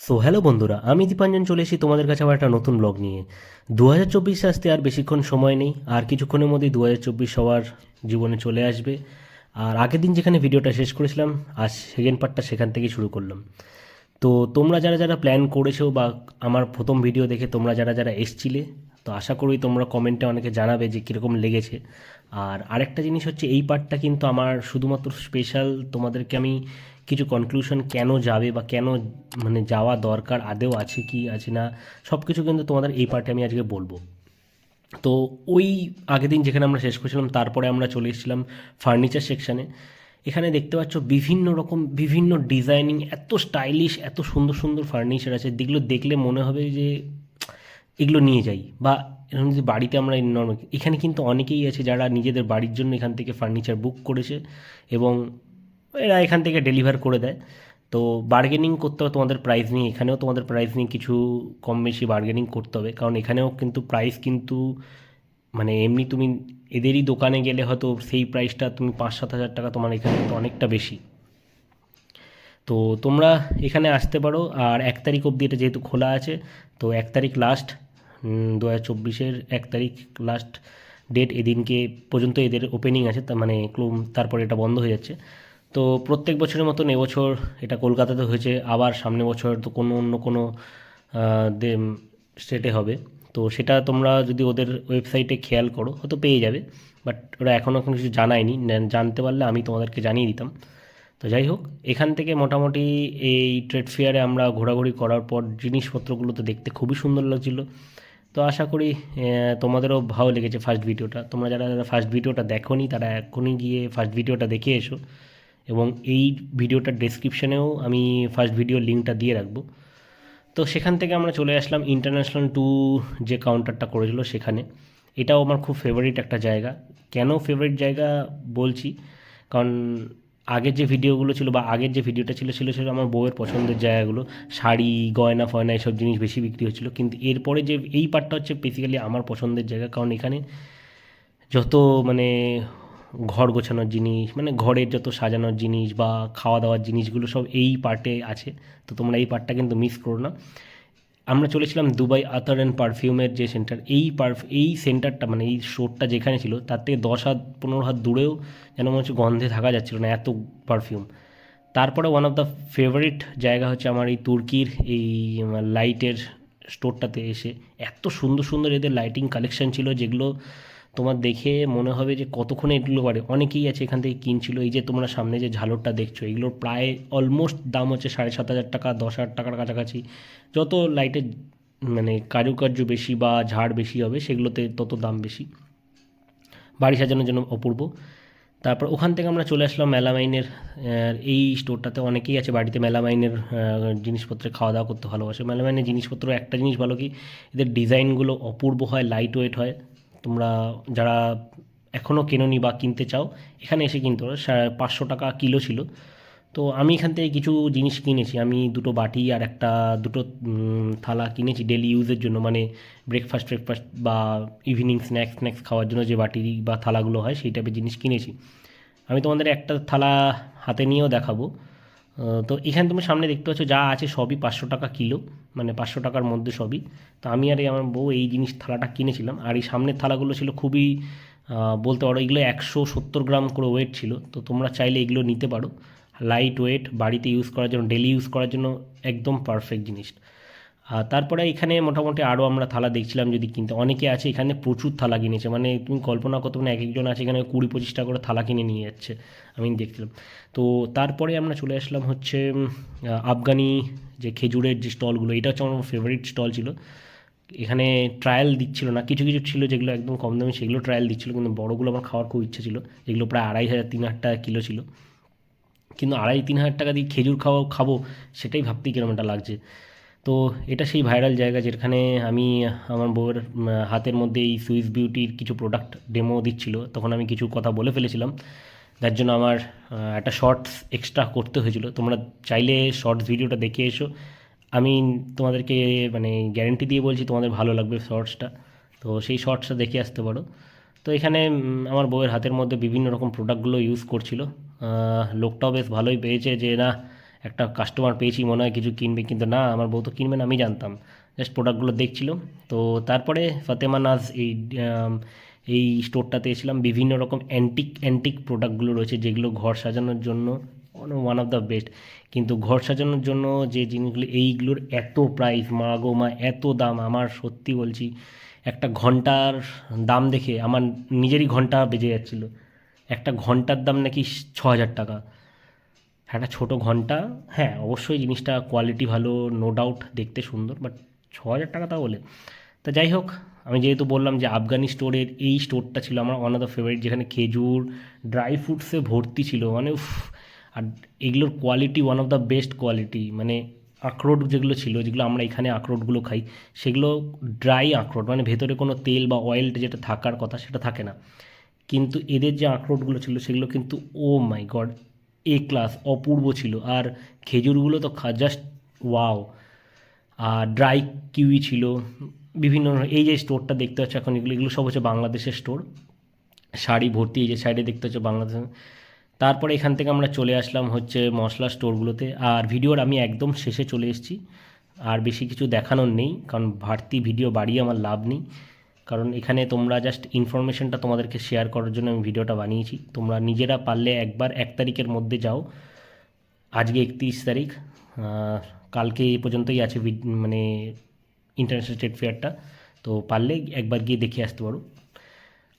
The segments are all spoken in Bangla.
সো হ্যালো বন্ধুরা, আমি দীপাঞ্জন চলে এসেছি তোমাদের কাছে আবার একটা নতুন ব্লগ নিয়ে। দু হাজার চব্বিশ আসতে আর বেশিক্ষণ সময় নেই, আর কিছুক্ষণের মধ্যেই দু হাজার চব্বিশ সবার জীবনে চলে আসবে। আর আগের দিন যেখানে ভিডিওটা শেষ করেছিলাম আর সেকেন্ড পার্টটা সেখান থেকেই শুরু করলাম। তো তোমরা যারা যারা প্ল্যান করেছ বা আমার প্রথম ভিডিও দেখে তোমরা যারা যারা এসছিলে তো আশা করি তোমরা কমেন্টে অনেকে জানাবে যে কীরকম লেগেছে। আর আরেকটা জিনিস হচ্ছে, এই পার্টটা কিন্তু আমার শুধুমাত্র স্পেশাল তোমাদেরকে আমি কিছু কনক্লুশন কেন যাবে বা কেন মানে যাওয়া দরকার আদেও আছে কি, আছে না সব কিছু কিন্তু তোমাদের এই পার্টে আমি আজকে বলব। তো ওই আগের দিন যেখানে আমরা শেষ করেছিলাম, তারপরে আমরা চলে এসেছিলাম ফার্নিচার সেকশানে এখানে দেখতে পাচ্ছ বিভিন্ন রকম, বিভিন্ন ডিজাইনিং এত স্টাইলিশ এত সুন্দর সুন্দর ফার্নিচার আছে। যেগুলো দেখলে মনে হবে যে এগুলো নিয়ে যাই বা এরকম যে বাড়িতে আমরা নর্মাল এখানে কিন্তু অনেকেই আছে যারা নিজেদের বাড়ির জন্য এখান থেকে ফার্নিচার বুক করেছে এবং এরা এখান থেকে ডেলিভার করে দেয়। তো বার্গেনিং করতে হবে, তোমাদের প্রাইস নিয়ে, এখানেও তোমাদের প্রাইস নিয়ে কিছু কম বেশি বার্গেনিং করতে হবে। কারণ এখানেও কিন্তু প্রাইস কিন্তু মানে এমনি তুমি এদেরই দোকানে গেলে হয়তো সেই প্রাইসটা তুমি পাঁচ সাত হাজার টাকা তোমার এখানে কিন্তু অনেকটা বেশি। তো তোমরা এখানে আসতে পারো, আর এক তারিখ অবধি এটা যেহেতু খোলা আছে, তো এক তারিখ লাস্ট দু হাজার চব্বিশের এক তারিখ লাস্ট ডেট এদিনকে পর্যন্ত এদের ওপেনিং আছে তার মানে ক্লোম তারপরে এটা বন্ধ হয়ে যাচ্ছে। তো প্রত্যেক বছরের মতন এবছর এটা কলকাতাতে হয়েছে, আবার সামনে বছর তো কোনো অন্য কোনো স্টেটে হবে। তো সেটা তোমরা যদি ওদের ওয়েবসাইটে খেয়াল করো, হয়তো পেয়ে যাবে। বাট ওরা এখনও কোনো কিছু জানায়নি জানতে পারলে আমি তোমাদেরকে জানিয়ে দিতাম। তো যাই হোক, এখান থেকে মোটামুটি এই ট্রেড ফেয়ারে আমরা ঘোরাঘুরি করার পর জিনিসপত্রগুলো তো দেখতে খুবই সুন্দর লাগছিল। তো আশা করি তোমাদেরও ভালো লেগেছে ফার্স্ট ভিডিওটা। তোমরা যারা যারা ফার্স্ট ভিডিওটা দেখোনি, তারা এখনই গিয়ে ফার্স্ট ভিডিওটা দেখে এসো। এবং এই ভিডিওটার ডেসক্রিপশনেও আমি ফার্স্ট ভিডিওর লিঙ্কটা দিয়ে রাখব। তো সেখান থেকে আমরা চলে আসলাম ইন্টারন্যাশনাল টু যে কাউন্টারটা করেছিল সেখানে। এটাও আমার খুব ফেভারিট একটা জায়গা। কেন ফেভারিট জায়গা বলছি? কারণ আগের যে ভিডিওগুলো ছিল বা আগের যে ভিডিওটা ছিল ছিল আমার বউয়ের পছন্দের জায়গাগুলো। শাড়ি, গয়না, ফয়না এসব জিনিস বেশি বিক্রি হচ্ছিল। কিন্তু এরপরে যে এই পার্টটা হচ্ছে বেসিক্যালি আমার পছন্দের জায়গা। কারণ এখানে যত মানে ঘর গোছানোর জিনিস মানে ঘরের যত সাজানোর জিনিস বা খাওয়া দাওয়ার জিনিসগুলো সব এই পার্টে আছে। তো তোমরা এই পার্টটা কিন্তু মিস করো না। আমরা চলেছিলাম দুবাই আতার অ্যান্ড পারফিউমের যে সেন্টার এই পারফ, এই সেন্টারটা মানে এই শোরটা যেখানে ছিল, তার থেকে দশ হাত, পনেরো হাত দূরেও যেন মনে হচ্ছে গন্ধে থাকা যাচ্ছিল না এত পারফিউম তারপরে ওয়ান অফ দ্য ফেভারিট জায়গা হচ্ছে আমার এই তুর্কির এই লাইটের স্টোরটাতে এসে এত সুন্দর সুন্দর এদের লাইটিং কালেকশন ছিল যেগুলো তোমার দেখে মনে হবে যে কতক্ষণে এগুলো পারে অনেকেই আছে এখান থেকে কিনছিল, এই যে তোমরা সামনে যে ঝালরটা দেখছ, এগুলোর প্রায় অলমোস্ট দাম হচ্ছে সাড়ে সাত হাজার টাকা, দশ হাজার টাকার কাছাকাছি। যত লাইটের মানে কারুকার্য বেশি বা ঝাড় বেশি হবে, সেগুলোতে তত দাম বেশি। বাড়ি সাজানোর জন্য অপূর্ব। তারপর ওখান থেকে আমরা চলে আসলাম মেলামাইনের এই স্টোরটাতে অনেকেই আছে বাড়িতে মেলামাইনের জিনিসপত্রে খাওয়া দাওয়া করতে ভালোবাসে। মেলামাইনের জিনিসপত্র, একটা জিনিস ভালো কি, এদের ডিজাইনগুলো অপূর্ব হয় লাইট ওয়েট হয়। তোমরা যারা এখনও কেনোনি বা কিনতে চাও, এখানে এসে কিনতে পারো। পাঁচশো টাকা কিলো ছিল। তো আমি এখান থেকে কিছু জিনিস কিনেছি। আমি দুটো বাটি আর একটা দুটো থালা কিনেছি ডেলি ইউজের জন্য। মানে ব্রেকফাস্ট ব্রেকফাস্ট বা ইভিনিং স্ন্যাক্স স্ন্যাক্স খাওয়ার জন্য যে বাটি বা থালাগুলো হয়, সেই টাইপের জিনিস কিনেছি। আমি তোমাদের একটা থালা হাতে নিয়েও দেখাবো। তো এখানে তুমি সামনে দেখতে পাচ্ছ, যা আছে সবই পাঁচশো টাকা কিলো। মানে পাঁচশো টাকার মধ্যে সবই। তো আমি আর আমার বউ এই জিনিস থালাটা কিনেছিলাম। আর এই সামনের থালাগুলো ছিল খুবই বলতে পারো এগুলো একশো সত্তর গ্রাম করে ওয়েট ছিল। তো তোমরা চাইলে এগুলো নিতে পারো। লাইট ওয়েট বাড়িতে ইউজ করার জন্য ডেলি ইউজ করার জন্য একদম পারফেক্ট জিনিস আর তারপরে এখানে মোটামুটি আরও আমরা থালা দেখছিলাম যদি কিনতে। অনেকে আছে এখানে প্রচুর থালা কিনেছে। মানে তুমি কল্পনা করতে পারো না, এক একজন আছে এখানে কুড়ি পঁচিশটা করে থালা কিনে নিয়ে যাচ্ছে। আমি দেখছিলাম। তো তারপরে আমরা চলে আসলাম হচ্ছে আফগানি যে খেজুরের যে স্টলগুলো, এটা হচ্ছে আমার ফেভারিট স্টল ছিল। এখানে ট্রায়াল দিচ্ছিল না। কিছু কিছু ছিল যেগুলো একদম কম দামে, সেগুলো ট্রায়াল দিচ্ছিল, কিন্তু বড়গুলো আমার খাওয়ার খুব ইচ্ছে ছিল। যেগুলো প্রায় আড়াই হাজার, তিন হাজার টাকা কিলো ছিল। কিন্তু আড়াই, তিন হাজার টাকা দিয়ে খেজুর খাওয়া, খাব, সেটাই ভাবতেই কিরম একটা লাগছে। তো এটা সেই ভাইরাল জায়গা যেখানে আমি আমার বউয়ের হাতের মধ্যে এই সুইস বিউটির কিছু প্রোডাক্ট ডেমো দিচ্ছিল। তখন আমি কিছু কথা বলে ফেলেছিলাম। যার জন্য আমার একটা শর্টস এক্সট্রা করতে হয়েছিল। তোমরা চাইলে শর্টস ভিডিওটা দেখে এসো। আমি তোমাদেরকে মানে গ্যারেন্টি দিয়ে বলছি তোমাদের ভালো লাগবে শর্টসটা তো সেই শর্টসটা দেখে আসতে পারো। তো এখানে আমার বউয়ের হাতের মধ্যে বিভিন্ন রকম প্রোডাক্টগুলো ইউজ করছিল। লোকটাও বেশ ভালোই পেয়েছে যে, না একটা কাস্টমার পেয়েছি, মনে হয় কিছু কিনবে, কিন্তু না, আমার বউ তো কিনবে না, আমি জানতাম। জাস্ট প্রোডাক্টগুলো দেখছিল তো তারপরে ফাতেমা নাজ এই এই স্টোরটাতে এসেছিলাম। বিভিন্ন রকম অ্যান্টিক অ্যান্টিক প্রোডাক্টগুলো রয়েছে, যেগুলো ঘর সাজানোর জন্য ওয়ান অফ দ্য বেস্ট কিন্তু ঘর সাজানোর জন্য যে জিনিসগুলো, এইগুলোর এত প্রাইস মা গো মা, এত দাম। আমার সত্যি বলছি, একটা ঘণ্টার দাম দেখে, আমার নিজেরই ঘণ্টা বেজে যাচ্ছিল। একটা ঘণ্টার দাম নাকি ছ হাজার টাকা। একটা ছোটো ঘণ্টা। হ্যাঁ অবশ্যই জিনিসটা কোয়ালিটি ভালো নো ডাউট দেখতে সুন্দর বাট ছ হাজার টাকা তা বলে। তা যাই হোক, আমি যেহেতু বললাম যে আফগানি স্টোরের এই স্টোরটা ছিল আমার ওয়ান অফ দ্য ফেভারিট যেখানে খেজুর ড্রাই ফ্রুটসে ভর্তি ছিল মানে আর এগুলোর quality one of the best quality মানে আখরোট যেগুলো ছিল, যেগুলো আমরা এখানে আখরোটগুলো খাই, সেগুলো ড্রাই আখরোট মানে ভেতরে কোনো তেল বা অয়েল যেটা থাকার কথা সেটা থাকে না। কিন্তু এদের যে আখরোটগুলো ছিল, সেগুলো কিন্তু ও মাই গড এ ক্লাস অপূর্ব ছিল। আর খেজুরগুলো তো জাস্ট ওয়াও আর ড্রাই কিউই ছিল। বিভিন্ন এই যে স্টোরটা দেখতে পাচ্ছ এখন, এগুলো এগুলো সব হচ্ছে বাংলাদেশের স্টোর শাড়ি ভর্তি, এই যে সাইডে দেখতে হচ্ছে বাংলাদেশ। তারপরে এখান থেকে আমরা চলে আসলাম হচ্ছে মশলা স্টোরগুলোতে আর ভিডিওর আমি একদম শেষে চলে এসেছি। আর বেশি কিছু দেখানোর নেই, কারণ বাড়তি ভিডিও বাড়িয়ে আমার লাভ নেই। কারণ এখানে তোমরা জাস্ট ইনফরমেশনটা তোমাদেরকে শেয়ার করার জন্য আমি ভিডিওটা বানিয়েছি। তোমরা নিজেরা পারলে একবার এক তারিখের মধ্যে যাও। আজকে একত্রিশ তারিখ কালকে এই পর্যন্তই আছে মানে ইন্টারন্যাশনাল ট্রেড ফেয়ারটা তো পারলে একবার গিয়ে দেখে আসতে পারো।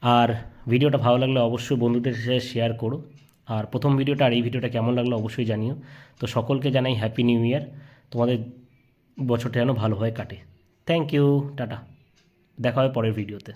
আর ভিডিওটা ভালো লাগলে অবশ্যই বন্ধুদের সাথে শেয়ার করো। আর প্রথম ভিডিওটা আর এই ভিডিওটা কেমন লাগল অবশ্যই জানিও। তো সকলকে জানাই হ্যাপি নিউ ইয়ার তোমাদের বছরটা যেন ভালোভাবে কাটে। Thank you tata. দেখা হয় পরের ভিডিওতে।